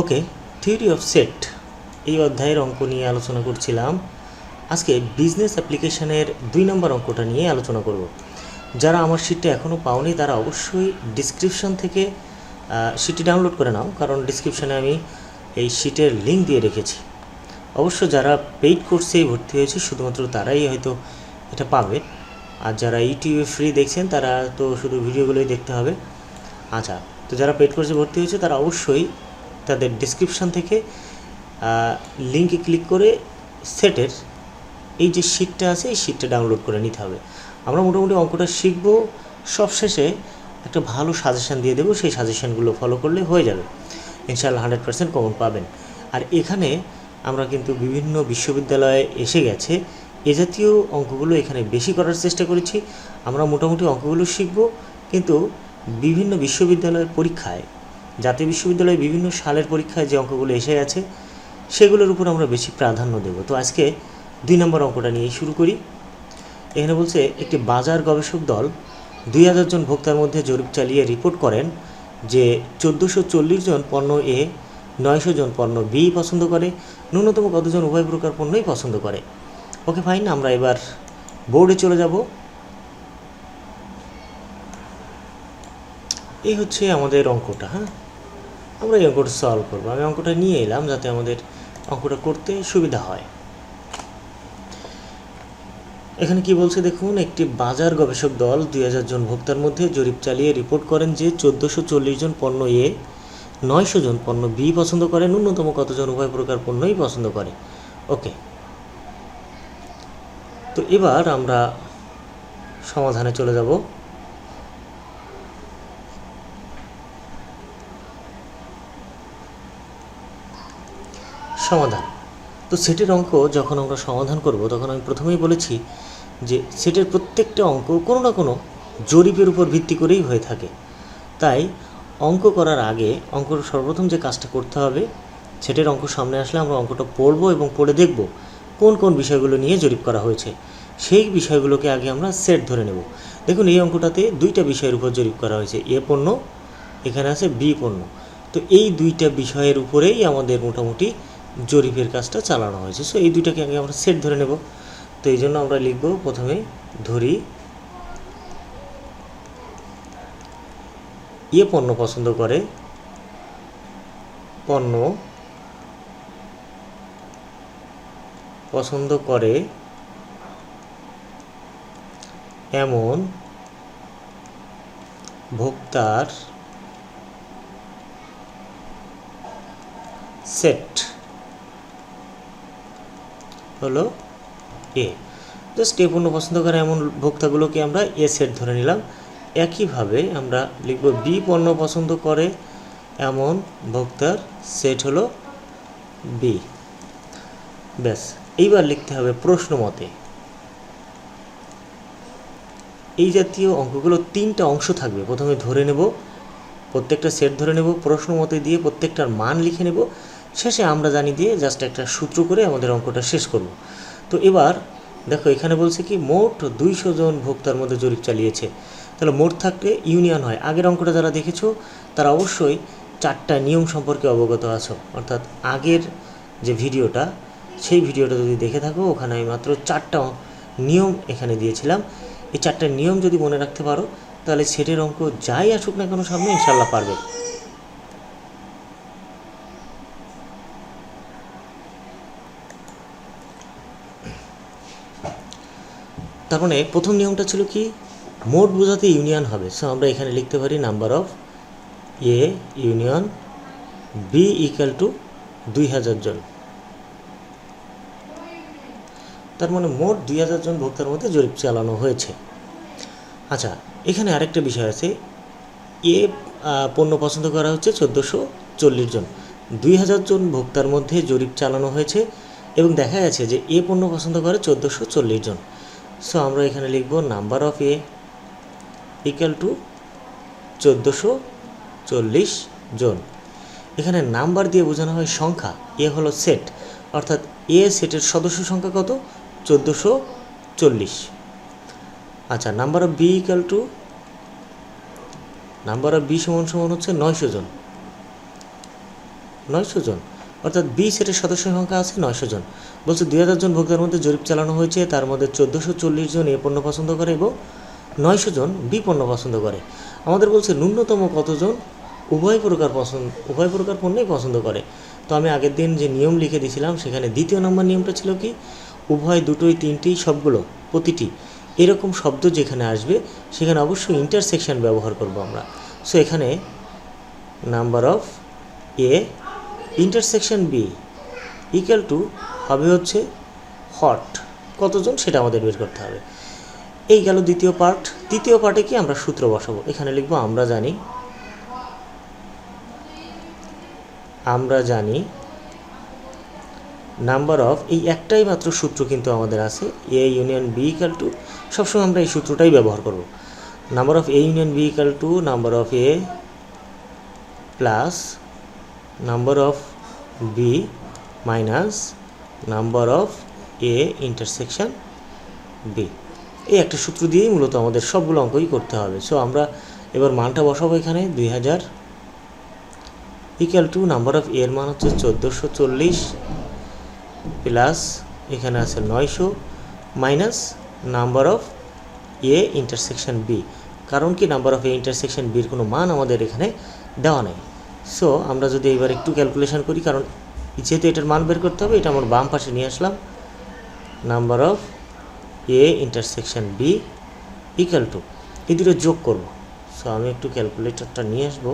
Okay theory of set এই অধ্যায়ের অঙ্ক নিয়ে আলোচনা করছিলাম। আজকে বিজনেস অ্যাপ্লিকেশনের দুই নম্বর অঙ্কটা নিয়ে আলোচনা করব। যারা আমার শিটটা এখনও পাওনি, তারা অবশ্যই ডিসক্রিপশন থেকে শিটটি ডাউনলোড করে নাও, কারণ ডিসক্রিপশনে আমি এই শিটের লিঙ্ক দিয়ে রেখেছি। অবশ্য যারা পেইড কোর্সেই ভর্তি হয়েছে, শুধুমাত্র তারাই হয়তো এটা পাবে। আর যারা ইউটিউবে ফ্রি দেখছেন, তারা তো শুধু ভিডিওগুলোই দেখতে হবে। আচ্ছা তো যারা পেড কোর্সে ভর্তি হয়েছে, তারা অবশ্যই তাদের ডিসক্রিপশন থেকে লিঙ্কে ক্লিক করে সেটের এই যে শিটটা আছে, এই শিটটা ডাউনলোড করে নিতে হবে। আমরা মোটামুটি অঙ্কটা শিখব। সবশেষে একটা ভালো সাজেশান দিয়ে দেবো। সেই সাজেশানগুলো ফলো করলে হয়ে যাবে। ইনশাআল্লাহ হান্ড্রেড পার্সেন্ট কমন পাবেন। আর এখানে আমরা কিন্তু বিভিন্ন বিশ্ববিদ্যালয়ে এসে গেছে। এ জাতীয় অঙ্কগুলো এখানে বেশি করার চেষ্টা করেছি। আমরা মোটামুটি অঙ্কগুলো শিখব। কিন্তু বিভিন্ন বিশ্ববিদ্যালয়ের পরীক্ষায় জাতীয় বিশ্ববিদ্যালয়ে বিভিন্ন সালের পরীক্ষায় যে অঙ্কগুলো এসে গেছে, সেগুলোর উপর আমরা বেশি প্রাধান্য দেব। তো আজকে দুই নম্বর অঙ্কটা নিয়ে শুরু করি। এখানে বলছে, একটি বাজার গবেষক দল দুই হাজার জন ভোক্তার মধ্যে জরিপ চালিয়ে রিপোর্ট করেন যে চোদ্দোশো চল্লিশ জন পণ্য এ নয়শো জন পণ্য বি পছন্দ করে, ন্যূনতম কতজন উভয় প্রকার পণ্যই পছন্দ করে। ওকে, ফাইন, আমরা এবার বোর্ডে চলে যাব। এই হচ্ছে আমাদের অঙ্কটা হ্যাঁ? আমরা এই অঙ্কটা সলভ করব। আমি অঙ্কটা নিয়ে এলাম যাতে আমাদের অঙ্কটা করতে সুবিধা হয়। এখানে কি বলছে দেখুন, একটি বাজার গবেষক দল দুই হাজার জন ভোক্তার মধ্যে জরিপ চালিয়ে রিপোর্ট করেন যে চোদ্দোশো জন পণ্য এ নয়শো জন পণ্য বি পছন্দ করে ন্যূনতম কতজন উভয় প্রকার পণ্যই পছন্দ করে। ওকে। তো এবার আমরা সমাধানে চলে যাব। সমাধান। তো সেটের অঙ্ক যখন আমরা সমাধান করব, তখন আমি প্রথমেই বলেছি যে সেটের প্রত্যেকটা অঙ্ক কোনো না কোনো জরিপের উপর ভিত্তি করেই হয়ে থাকে। তাই অঙ্ক করার আগে অঙ্কর সর্বপ্রথম যে কাজটা করতে হবে, সেটের অঙ্ক সামনে আসলে আমরা অঙ্কটা পড়ব এবং পড়ে দেখব কোন কোন বিষয়গুলো নিয়ে জরিপ করা হয়েছে। সেই বিষয়গুলোকে আগে আমরা সেট ধরে নেব। দেখুন, এই অঙ্কটাতে দুইটা বিষয়ের উপর জরিপ করা হয়েছে, এ পণ্য, এখানে আছে বি পণ্য। তো এই দুইটা বিষয়ের উপরেই আমাদের মোটামুটি জরিপের কাজটা চালানো হয়েছে। সো এই দুইটাকে আগে আমরা সেট ধরে নেব। তো এই জন্য আমরা লিখব প্রথমে ধরি ইয়ে পণ্য পছন্দ করে, পণ্য পছন্দ করে এমন ভোক্তার সেট হলো এ। জাস্ট এ পণ্য পছন্দ করে এমন ভোক্তাগুলোকে আমরা এ সেট ধরে নিলাম। একইভাবে আমরা লিখব বি পণ্য পছন্দ করে এমন ভোক্তার সেট হলো বি ব্যাস, এইবার লিখতে হবে প্রশ্ন মতে। এই জাতীয় অঙ্কগুলো তিনটা অংশ থাকবে। প্রথমে ধরে নেব, প্রত্যেকটা সেট ধরে নেব, প্রশ্ন মতে দিয়ে প্রত্যেকটার মান লিখে নেব। শেষে আমরা জানি দিয়ে জাস্ট একটা সূত্র করে আমাদের অঙ্কটা শেষ করব। তো এবার দেখো, এখানে বলছে কি, মোট দুইশো জন ভোক্তার মধ্যে জরিপ চালিয়েছে। তাহলে মোট থাকলে ইউনিয়ন হয়। আগের অঙ্কটা যারা দেখেছ, তারা অবশ্যই চারটা নিয়ম সম্পর্কে অবগত আছো। অর্থাৎ আগের যে ভিডিওটা, সেই ভিডিওটা যদি দেখে থাকো, ওখানে আমি মাত্র চারটা নিয়ম এখানে দিয়েছিলাম। এই চারটা নিয়ম যদি মনে রাখতে পারো, তাহলে সেটের অঙ্ক যাই আসুক না কেন, সামনে ইনশাল্লাহ পারবে। তার মানে প্রথম নিয়মটা ছিল কি? মোট বোঝাতে ইউনিয়ন হবে। সো আমরা এখানে লিখতে পারি number of A union B equal to দুই হাজার জন। তার মানে মোট দুই হাজার জন ভোক্তার মধ্যে জরিপ চালানো হয়েছে। আচ্ছা এখানে আরেকটা বিষয় আছে। এ পণ্য পছন্দ করা হচ্ছে চোদ্দোশো চল্লিশ জন। দুই হাজার জন ভোক্তার মধ্যে জরিপ চালানো হয়েছে এবং দেখা গেছে যে এ পণ্য পছন্দ করে চোদ্দোশো চল্লিশ জন। সো আমরা এখানে লিখব number of A equal to চোদ্দোশো চল্লিশ জন। এখানে নাম্বার দিয়ে বোঝানো হয় সংখ্যা। এ হলো সেট অর্থাৎ এ সেটের সদস্য সংখ্যা কত? চোদ্দোশো চল্লিশ। আচ্ছা number of B equal to number of B সমান সমান হচ্ছে নয়শো জন। নয়শো জন। অর্থাৎ বি সেটের সদস্য সংখ্যা আছে নয়শো জন। বলছে দুই হাজার জন ভোক্তার মধ্যে জরিপ চালানো হয়েছে, তার মধ্যে চোদ্দোশো চল্লিশ জন এ পণ্য পছন্দ করে এবং নয়শো জন বি পণ্য পছন্দ করে। আমাদের বলছে ন্যূনতম কতজন উভয় প্রকার পছন্দ, উভয় প্রকার পণ্যই পছন্দ করে। তো আমি আগের দিন যে নিয়ম লিখে দিয়েছিলাম, সেখানে দ্বিতীয় নম্বর নিয়মটা ছিল কি? উভয় দুটোই, তিনটি, সবগুলো, প্রতিটি এরকম শব্দ যেখানে আসবে, সেখানে অবশ্যই ইন্টারসেকশন ব্যবহার করব আমরা। সো এখানে number of A intersection B equal to হবে হচ্ছে হট কতজন? সেটা আমাদের বের করতে হবে। এই গেল দ্বিতীয় পার্ট তৃতীয় পার্টে কি আমরা সূত্র বসাবো? এখানে লিখব, আমরা জানি আমরা জানি নাম্বার অফ এই একটাই মাত্র সূত্র কিন্তু আমাদের আছে A union B equal to সবসময় আমরা এই সূত্রটাই ব্যবহার করব। Number of A union B equal to number of A plus number of B minus number of A intersection B এই একটা সূত্র দিয়েই মূলত আমাদের সবগুলো অঙ্কই করতে হবে। সো আমরা এবার মানটা বসাবো এখানে, দুই হাজার ইকুয়াল টু নাম্বার অফ এর মান হচ্ছে চোদ্দোশো চল্লিশ প্লাস এখানে আছে নয়শো minus number of A intersection B কারণ কি নাম্বার অফ এ ইন্টারসেকশন বির কোনো মান আমাদের এখানে দেওয়া নেই। সো আমরা যদি এবার একটু ক্যালকুলেশন করি, কারণ যেহেতু এটার মান বের করতে হবে, এটা আমার বাম পাশে নিয়ে আসলাম। Number of A intersection B equal to এই দুটো যোগ করব। সো আমি একটু ক্যালকুলেটরটা নিয়ে আসব।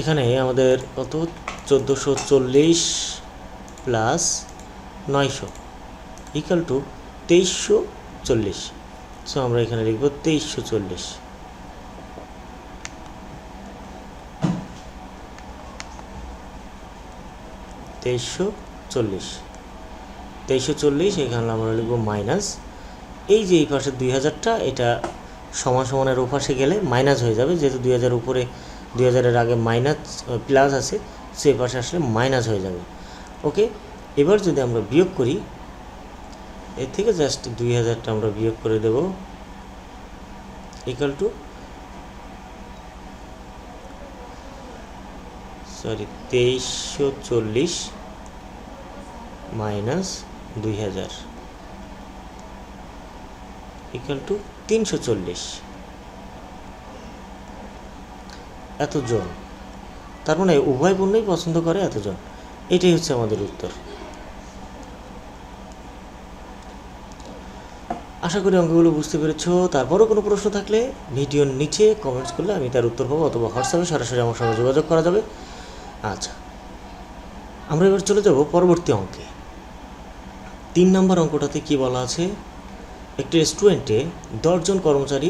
এখানে আমাদের কত? চোদ্দোশো চল্লিশ প্লাস নয়শো ইকাল টু তেইশশো চল্লিশ। সো আমরা এখানে লিখব তেইশশো চল্লিশ। তেইশশো চল্লিশ। তেইশশো চল্লিশ, এখানে আমরা লিখব মাইনাস। এই যে এই পাশে দুই হাজারটা, এটা সমান সমানের ওপাশে গেলে মাইনাস হয়ে যাবে। যেহেতু দুই হাজার উপরে, দুই হাজারের আগে মাইনাস প্লাস আছে সেই পাশে আসলে মাইনাস হয়ে যাবে। ওকে, এবার যদি আমরা বিয়োগ করি এর থেকে জাস্ট দুই হাজারটা আমরা বিয়োগ করে দেব। ইকাল টু সরি তেইশশো চল্লিশ মাইনাস দুই হাজার। ইকাল টু তিনশো চল্লিশ। এতজন। তার মানে উভয় পণ্যই পছন্দ করে এতজন। এটাই হচ্ছে আমাদের উত্তর। আশা করি অঙ্কগুলো বুঝতে পেরেছ। তারপরও কোনো প্রশ্ন থাকলে ভিডিওর নিচে কমেন্টস করলে আমি তার উত্তর পাবো অথবা হোয়াটসঅ্যাপে সরাসরি আমার সঙ্গে যোগাযোগ করা যাবে। আচ্ছা আমরা এবার চলে যাব পরবর্তী অঙ্কে। তিন নম্বর অঙ্কটাতে কি বলা আছে? একটি রেস্টুরেন্টে দশজন কর্মচারী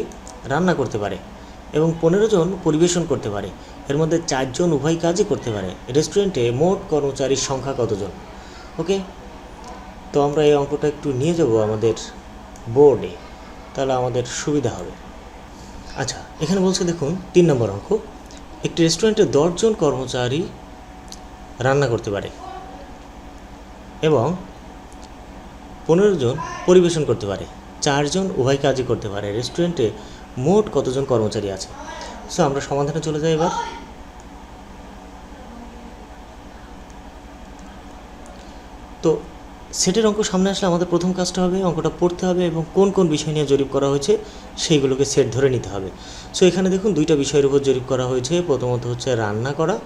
রান্না করতে পারে এবং পনেরো জন পরিবেশন করতে পারে। এর মধ্যে চারজন উভয় কাজই করতে পারে। রেস্টুরেন্টে মোট কর্মচারীর সংখ্যা কতজন? ওকে তো আমরা এই অঙ্কটা একটু নিয়ে যাব আমাদের বোর্ডে, তাহলে আমাদের সুবিধা হবে। আচ্ছা এখানে বলছে দেখুন, তিন নম্বর অঙ্ক। একটি রেস্টুরেন্টে দশজন কর্মচারী রান্না করতে পারে এবং পনেরো জন পরিবেশন করতে পারে। চারজন উভয় কাজই করতে পারে। রেস্টুরেন্টে মোট কতজন কর্মচারী আছে? সো আমরা সমাধানে চলে যাই এবার তো সেটের অঙ্ক সামনে আসলে আমাদের প্রথম কাজটা হবে, অঙ্কটা পড়তে হবে এবং কোন কোন বিষয় নিয়ে জরিপ করা হয়েছে সেইগুলোকে সেট ধরে নিতে হবে। সো এখানে দেখুন দুইটা বিষয়ের উপর জরিপ করা হয়েছে। প্রথমত হচ্ছে রান্না করা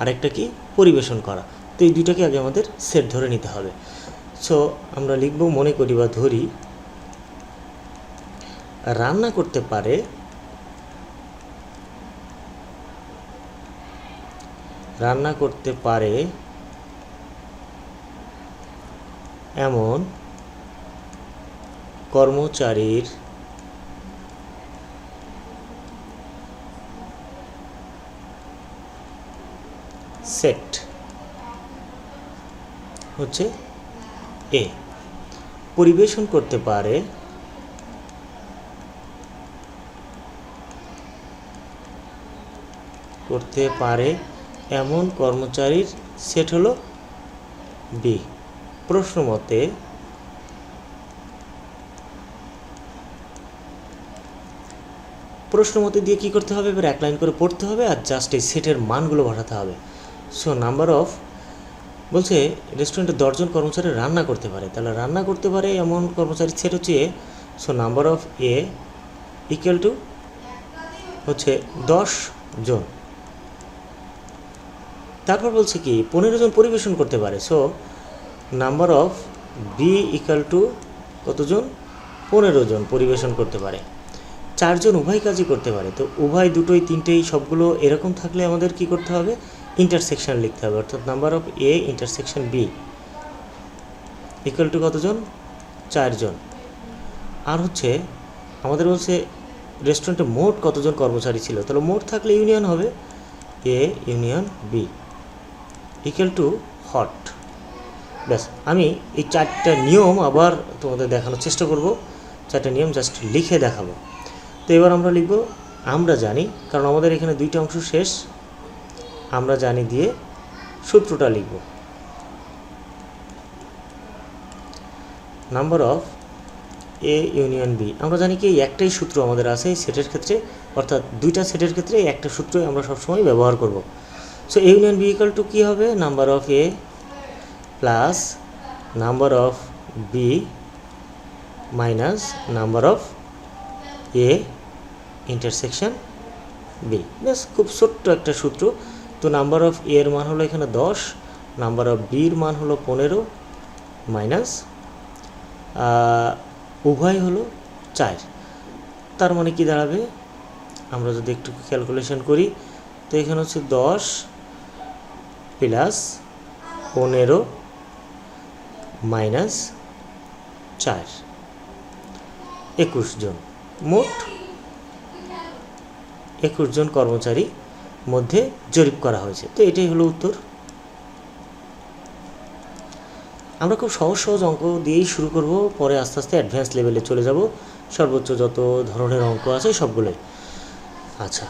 আর একটা কি পরিবেশন করা। তো এই দুইটাকে আগে আমাদের সেট ধরে নিতে হবে। সো আমরা লিখব, মনে করি বা ধরি, রান্না করতে পারে রান্না করতে পারে এমন কর্মচারীর সেট হচ্ছে এ। পরিবেশন করতে পারে করতে পারে এমন কর্মচারীর সেট হলো বি। প্রশ্ন মতে প্রশ্ন মতে দিয়ে কী করতে হবে? এবার এক লাইন করে পড়তে হবে আর জাস্ট এই সেটের মানগুলো বসাতে হবে। সো নাম্বার অফ বলছে রেস্টুরেন্টে দশজন কর্মচারী রান্না করতে পারে। তাহলে রান্না করতে পারে এমন কর্মচারীর সেট হচ্ছে A. So number of A equal to হচ্ছে দশ জন তারপর বলছে কি, পনেরো জন পরিবেশন করতে পারে। So number of B equal to কতজন? পনেরো জন পরিবেশন করতে পারে। চারজন উভয় কাজই করতে পারে। তো উভয় দুটোই, তিনটেই সবগুলো এরকম থাকলে আমাদের কি করতে হবে? ইন্টারসেকশন লিখতে হবে। অর্থাৎ number of A intersection B equal to কতজন? চারজন আর হচ্ছে, আমাদের বলছে রেস্টুরেন্টে মোট কতজন কর্মচারী ছিল? তাহলে মোট থাকলে ইউনিয়ন হবে A union B equal to hot ব্যাস, আমি এই চারটা নিয়ম আবার তোমাদের দেখানোর চেষ্টা করব। চারটা নিয়ম জাস্ট লিখে দেখাবো। তো এবার আমরা লিখব, আমরা জানি, কারণ আমাদের এখানে দুইটা অংশ শেষ, আমরা জানি দিয়ে সূত্রটা লিখব। Number of A union B আমরা জানি কি একটাই সূত্র আমাদের আছে এই সেটের ক্ষেত্রে, অর্থাৎ দুইটা সেটের ক্ষেত্রে একটা সূত্রই আমরা সবসময় ব্যবহার করব। So union B equal to কী হবে? Number of A plus number of B minus number of A intersection B ব্যাস খুব ছোট্ট একটা সূত্র। তো নাম্বার অফ এ এর মান হলো এখানে দশ নাম্বার অফ বির মান হলো পনেরো মাইনাস উভয় হলো চার। তার মানে কি দাঁড়াবে? আমরা যদি একটু ক্যালকুলেশন করি, তো এখানে হচ্ছে দশ প্লাস পনেরো মাইনাস চার। একুশ জন, মোট একুশ জন কর্মচারী মধ্যে জরিপ করা হয়েছে। তো এটাই হলো উত্তর। আমরা খুব সহজ সহজ অঙ্ক দিয়েই শুরু করব, পরে আস্তে আস্তে অ্যাডভান্স লেভেলে চলে যাব। সর্বোচ্চ যত ধরনের অঙ্ক আছে সবগুলোই। আচ্ছা।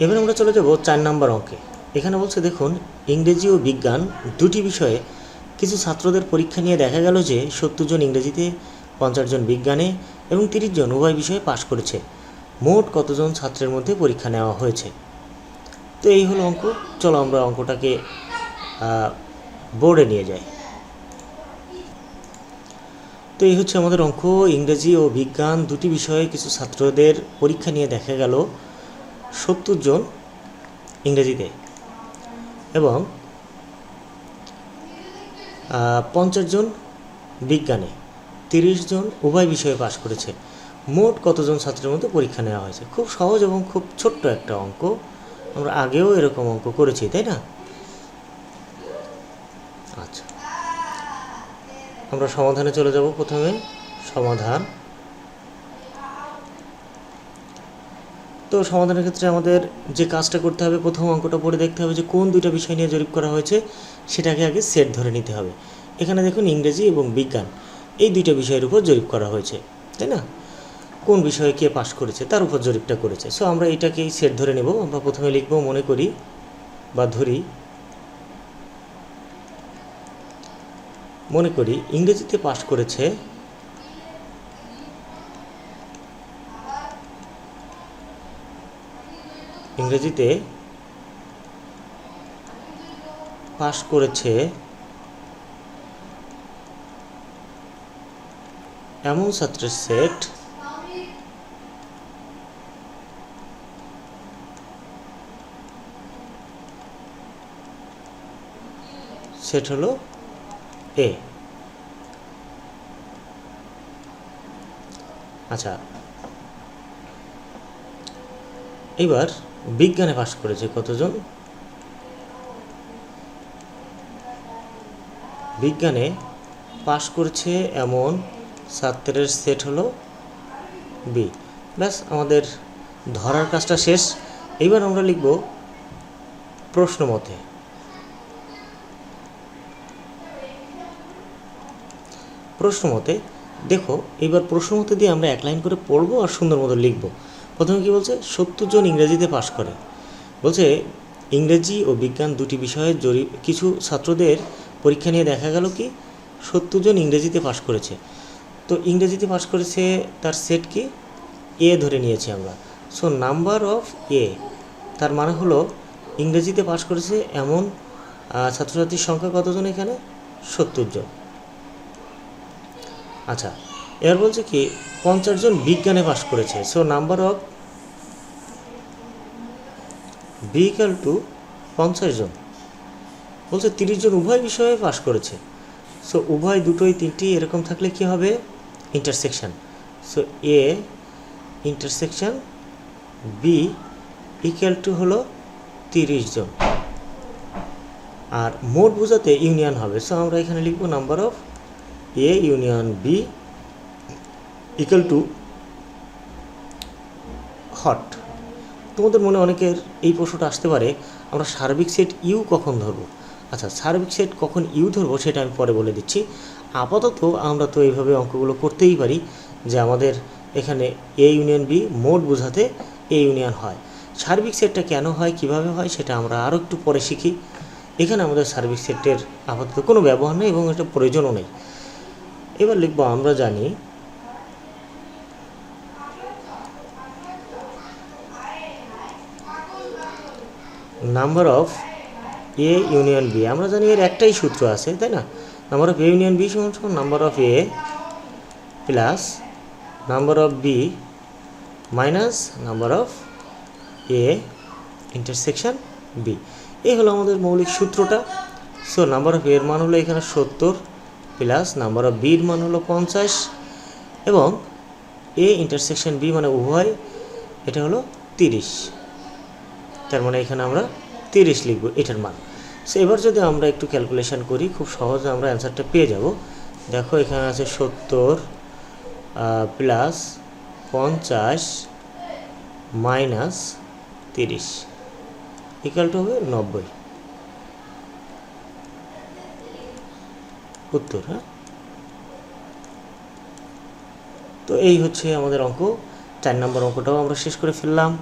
এবার আমরা চলে যাব চার নাম্বার অঙ্কে। এখানে বলছে, দেখুন, ইংরেজি ও বিজ্ঞান দুটি বিষয়ে কিছু ছাত্রদের পরীক্ষা নিয়ে দেখা গেল যে সত্তর জন ইংরেজিতে, পঞ্চাশ জন বিজ্ঞানে এবং তিরিশ জন উভয় বিষয়ে পাশ করেছে। মোট কতজন ছাত্রের মধ্যে পরীক্ষা নেওয়া হয়েছে? তো এই হলো অঙ্ক। চলো আমরা অঙ্কটাকে বোর্ডে নিয়ে যাই। তো এই হচ্ছে আমাদের অঙ্ক। ইংরেজি ও বিজ্ঞান দুটি বিষয়ে কিছু ছাত্রদের পরীক্ষা নিয়ে দেখা গেল সত্তর জন ইংরেজিতে। এবং পঞ্চাশ জন বিজ্ঞানে, তিরিশ জন উভয় বিষয়ে পাশ করেছে। মোট কতজন ছাত্রের মধ্যে পরীক্ষা নেওয়া হয়েছে? খুব সহজ এবং খুব ছোট্ট একটা অঙ্ক। আমরা আগেও এরকম অঙ্ক করেছি, তাই না? আচ্ছা। আমরা সমাধানে চলে যাব প্রথমে। সমাধান। তো সমাধানের ক্ষেত্রে আমাদের যে কাজটা করতে হবে, প্রথম অঙ্কটা পড়ে দেখতে হবে যে কোন দুইটা বিষয় নিয়ে জরিপ করা হয়েছে, সেটাকে আগে সেট ধরে নিতে হবে। এখানে দেখুন ইংরেজি এবং বিজ্ঞান, এই দুইটা বিষয়ের উপর জরিপ করা হয়েছে, তাই না? কোন বিষয়ে কে পাশ করেছে, তার উপর জরিপটা করেছে। সো আমরা এটাকেই সেট ধরে নেব, আমরা প্রথমে লিখব, মনে করি বা ধরি, মনে করি ইংরেজিতে পাশ করেছে ইংরেজিতে পাশ করেছে এমন ছাত্রের সেট সেট হলো এ। আচ্ছা এবার বিজ্ঞানে পাশ করেছে কতজন? বিজ্ঞানে পাশ করেছে এমন ছাত্রের সেট হলো বি। ব্যাস, আমাদের ধরার কাজটা শেষ। এইবার আমরা লিখব প্রশ্ন মতে। প্রশ্ন মতে, দেখো, এবার প্রশ্ন মতে দিয়ে আমরা এক লাইন করে পড়ব আর সুন্দর মতো লিখব। প্রথমে কি বলছে? সত্তর জন ইংরেজিতে পাশ করে। বলছে, ইংরেজি ও বিজ্ঞান দুটি বিষয়ে জরিপ কিছু ছাত্রদের পরীক্ষা নিয়ে দেখা গেল কি, সত্তর জন ইংরেজিতে পাশ করেছে। তো ইংরেজিতে পাশ করেছে তার সেট কি? এ ধরে নিয়েছি আমরা। সো নাম্বার অফ এ তার মানে হলো ইংরেজিতে পাশ করেছে এমন ছাত্রছাত্রীর সংখ্যা কতজন এখানে? সত্তর জন। আচ্ছা এবার বলছে কি পঞ্চাশ জন বিজ্ঞানে পাস করেছে। So number of B equal to পঞ্চাশ জন। বলছে তিরিশ জন উভয় বিষয়ে পাস করেছে। সো উভয় দুটোই তিনটি এরকম থাকলে কি হবে? Intersection so A intersection B equal to হলো তিরিশ জন। আর মোট বোঝাতে ইউনিয়ন হবে। সো আমরা এখানে লিখব number of A union B equal to hot তোমাদের মনে অনেকের এই প্রশ্নটা আসতে পারে, আমরা সার্বিক সেট ইউ কখন ধরবো? আচ্ছা সার্বিক সেট কখন ইউ ধরবো সেটা আমি পরে বলে দিচ্ছি। আপাতত আমরা তো এইভাবে অঙ্কগুলো করতেই পারি যে আমাদের এখানে এ ইউনিয়ন বি মোট বোঝাতে এ ইউনিয়ন হয়। সার্বিক সেটটা কেন হয়, কীভাবে হয় সেটা আমরা আরও একটু পরে শিখি। এখানে আমাদের সার্বিক সেটের আপাতত কোনো ব্যবহার নেই এবং এটা প্রয়োজনও নেই। এবার লিখব, আমরা জানি number of A union B আমরা জানি এর একটাই সূত্র আছে, তাই না? Number of A union B সমান সমান number of A plus number of B minus number of A intersection B এই হলো আমাদের মৌলিক সূত্রটা। সো নাম্বার অফ এর মান হলো এখানে সত্তর প্লাস নাম্বার অফ বির মান হলো পঞ্চাশ এবং এ ইন্টারসেকশন বি মানে উভয়, এটা হলো তিরিশ। তার মানে এখানে আমরা তিরিশ লিখব এটার মান। সো এবার যদি আমরা একটু ক্যালকুলেশন করি, খুব সহজে আমরা অ্যান্সারটা পেয়ে যাব। দেখো, এখানে আছে সত্তর প্লাস পঞ্চাশ মাইনাস তিরিশ ইকাল টু হবে নব্বই। উত্তর হ্যাঁ? তো এই হচ্ছে আমাদের অঙ্ক। চার নম্বর অঙ্কটাও আমরা শেষ করে ফেললাম।